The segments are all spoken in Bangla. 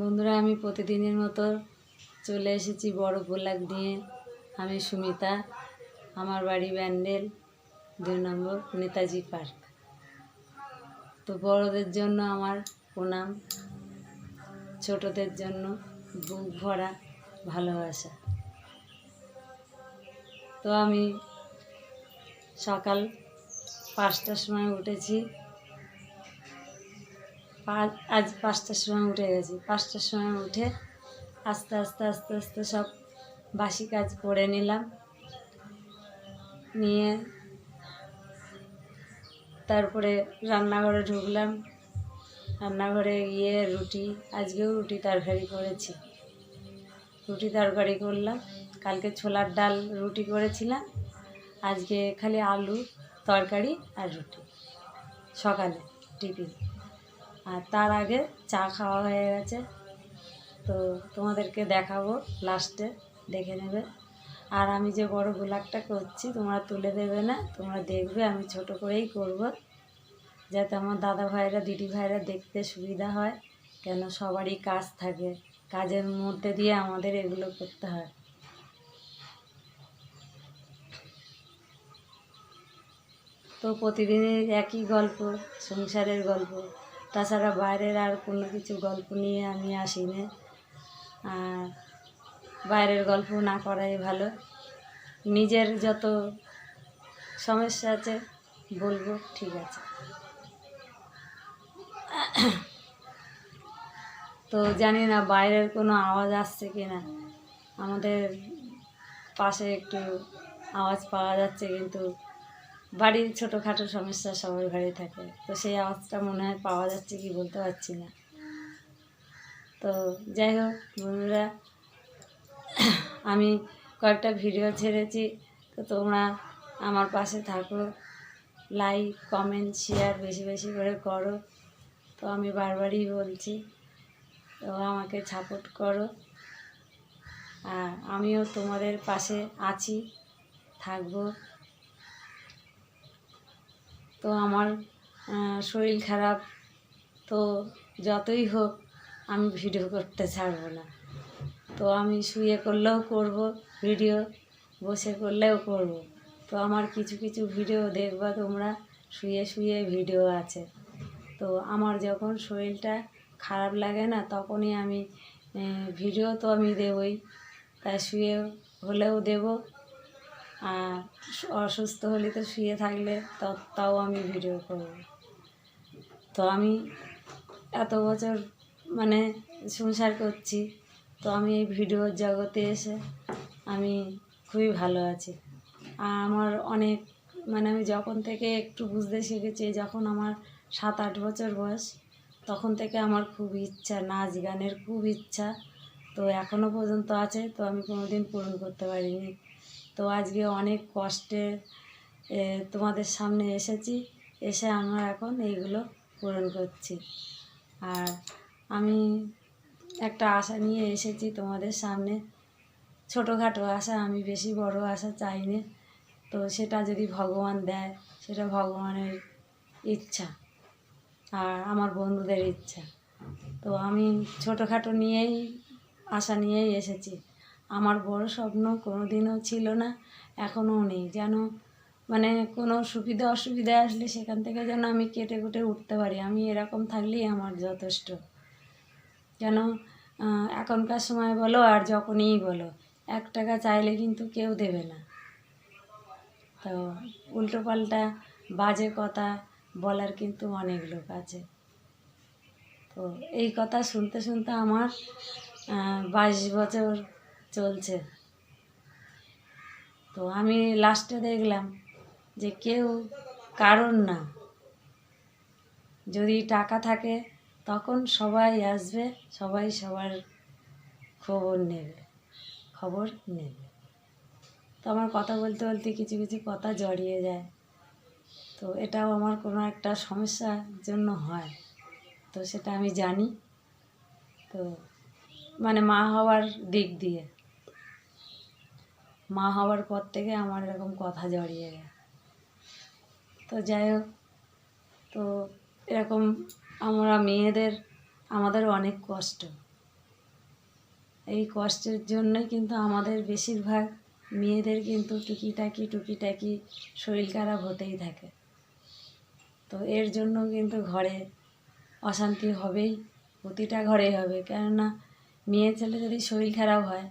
বন্ধুরা, আমি প্রতিদিনের মতো চলে এসেছি বড় গোলাক নিয়ে। আমি সুমিতা, আমার বাড়ি ব্যান্ডেল, দুই নম্বর নেতাজি পার্ক। তো বড়দের জন্য আমার প্রণাম, ছোটদের জন্য বুক ভরা ভালোবাসা। তো আমি সকাল পাঁচটার সময় উঠেছি। আজ পাঁচটার সময় উঠে গেছি। পাঁচটার সময় উঠে আস্তে আস্তে আস্তে আস্তে সব বাসি কাজ করে নিলাম। নিয়ে তারপরে রান্নাঘরে ঢুকলাম। রান্নাঘরে গিয়ে রুটি, আজকেও রুটি তরকারি করেছি। রুটি তরকারি করলাম। কালকে ছোলার ডাল রুটি করেছিলাম। আজকে খালি আলু, তরকারি আর রুটি। সকালে টিফিন। আর তার আগে চা খাওয়া হয়ে গেছে। তো তোমাদেরকে দেখাবো লাস্টে দেখে নেবে। আর আমি যে বড় গোলাপটা করছি তোমরা তুলে দেবে না, তোমরা দেখবে, আমি ছোট করেই করব। যাতে আমার দাদা ভাইরা, দিদি ভাইরা দেখতে সুবিধা হয়, কেন সবারই কাজ থাকে। কাজের মধ্যে দিয়ে আমাদের এগুলো করতে হয়। তো প্রতিদিনের একই গল্প, সংসারের গল্প। তাছাড়া বাইরের আর কোনো কিছু গল্প নিয়ে আমি আসি না আর বাইরের গল্প না করাই ভালো। নিজের যত সমস্যা আছে বলব, ঠিক আছে। তো জানি না বাইরের কোনো আওয়াজ আসছে কি না। আমাদের পাশে একটু আওয়াজ পাওয়া যাচ্ছে কিন্তু বাড়ির ছোটোখাটো সমস্যা সবার ঘরে থাকে। তো সেই আওয়াজটা মনে হয় পাওয়া যাচ্ছে কি বলতে পারছি না। তো যাই হোক বন্ধুরা, আমি কয়েকটা ভিডিও ছেড়েছি। তো তোমরা আমার পাশে থাকো লাইক কমেন্ট শেয়ার বেশি বেশি করে করো। তো আমি বারবারই বলছি তো আমাকে সাপোর্ট করো। আর আমিও তোমাদের পাশে আছি, থাকব। তো আমার শরীর খারাপ। তো যতই হোক, আমি ভিডিও করতে ছাড়বো না। তো আমি শুয়ে করলেও করব, ভিডিও বসে করলেও করব। তো আমার কিছু কিছু ভিডিও দেখবা তোমরা, শুয়ে শুয়ে ভিডিও আছে। তো আমার যখন শরীরটা খারাপ লাগে না, তখনই আমি ভিডিও তো আমি দেবই। তাই শুয়ে হলেও দেবো আর অসুস্থ হলে তো শুয়ে থাকলে তাও আমি ভিডিও করব। তো আমি এত বছর মানে সংসার করছি, তো আমি এই ভিডিওর জগতে এসে আমি খুবই ভালো আছি। আর আমার অনেক মানে আমি যখন থেকে একটু বুঝতে শিখেছি, যখন আমার সাত আট বছর বয়স, তখন থেকে আমার খুব ইচ্ছা, নাচ গানের খুব ইচ্ছা। তো এখনও পর্যন্ত আছে, তো আমি কোনোদিন পূরণ করতে পারিনি। তো আজকে অনেক কষ্টে তোমাদের সামনে এসেছি, এসে আমরা এখন এইগুলো পূরণ করছি। আর আমি একটা আশা নিয়ে এসেছি তোমাদের সামনে। ছোটোখাটো আশা, আমি বেশি বড় আশা চাই না তো সেটা যদি ভগবান দেয়, সেটা ভগবানের ইচ্ছা আর আমার বন্ধুদের ইচ্ছা। তো আমি ছোটোখাটো নিয়েই, আশা নিয়েই এসেছি। আমার বড় স্বপ্ন কোনো দিনও ছিল না এখনও নেই। যেন মানে কোনো সুবিধা অসুবিধা আসলে সেখান থেকে যেন আমি কেটে কুটে উঠতে পারি। আমি এরকম থাকলেই আমার যথেষ্ট। আহ, এখনকার সময় বলো আর যখনই বলো এক টাকা চাইলে কিন্তু কেউ দেবে না। তো উল্টো পাল্টা বাজে কথা বলার কিন্তু অনেক লোক আছে। তো এই কথা শুনতে শুনতে আমার বাইশ বছর চলছে। তো আমি লাস্টে দেখলাম যে কেউ কারণ না। যদি টাকা থাকে, তখন সবাই আসবে, সবাই সবার খবর নেবে খবর নেবে। তো আমার কথা বলতে বলতে কিছু কিছু কথা জড়িয়ে যায়। তো এটাও আমার কোনো একটা সমস্যার জন্য হয়। তো সেটা আমি জানি। তো মানে মা হওয়ার দিক দিয়ে। মা হওয়ার পর থেকে আমার এরকম কথা জড়িয়ে যায় তো যাই হোক, তো এরকম আমরা মেয়েদের, আমাদের অনেক কষ্ট। এই কষ্টের জন্যই কিন্তু আমাদের বেশিরভাগ মেয়েদের কিন্তু টুকিটাকি টুকিটাকি শরীর খারাপ হতেই থাকে। তো এর জন্য কিন্তু ঘরে অশান্তি হবেই, প্রতিটা ঘরেই হবে। কেননা মেয়ে ছেলে যদি শরীর খারাপ হয়,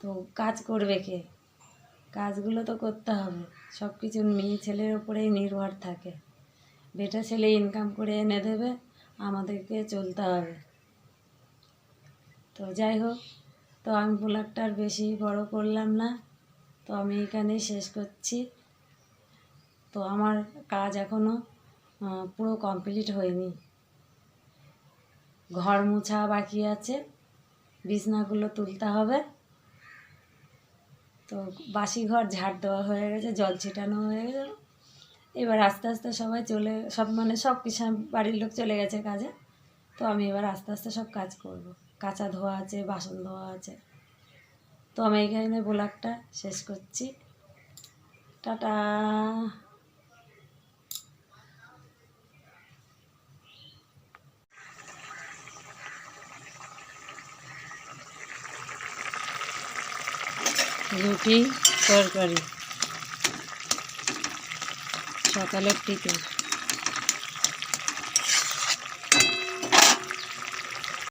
তো কাজ করবে কে? কাজগুলো তো করতে হবে। সব কিছু মেয়ে ছেলের ওপরেই নির্ভর থাকে। বেটা ছেলে ইনকাম করে এনে দেবে, আমাদেরকে চলতে হবে। তো যাই হোক, তো আমি ব্লগটা আর বেশি বড় করলাম না। তো আমি এখানেই শেষ করছি। তো আমার কাজ এখনও পুরো কমপ্লিট হয়নি। ঘর মোছা বাকি আছে। বিছনাগুলো তুলতে হবে। তো বাসি ঘর ঝাড় দেওয়া হয়ে গেছে, জল ছিটানো হয়ে গেল। এবার আস্তে আস্তে সবাই চলে, সব মানে সব কিছু বাড়ির লোক চলে গেছে কাজে। তো আমি এবার আস্তে আস্তে সব কাজ করব। কাঁচা ধোয়া আছে, বাসন ধোয়া আছে। তো আমি এখানে ব্লগটা শেষ করছি। টাটা! রুটি তরকারি। সকালের টিফিন।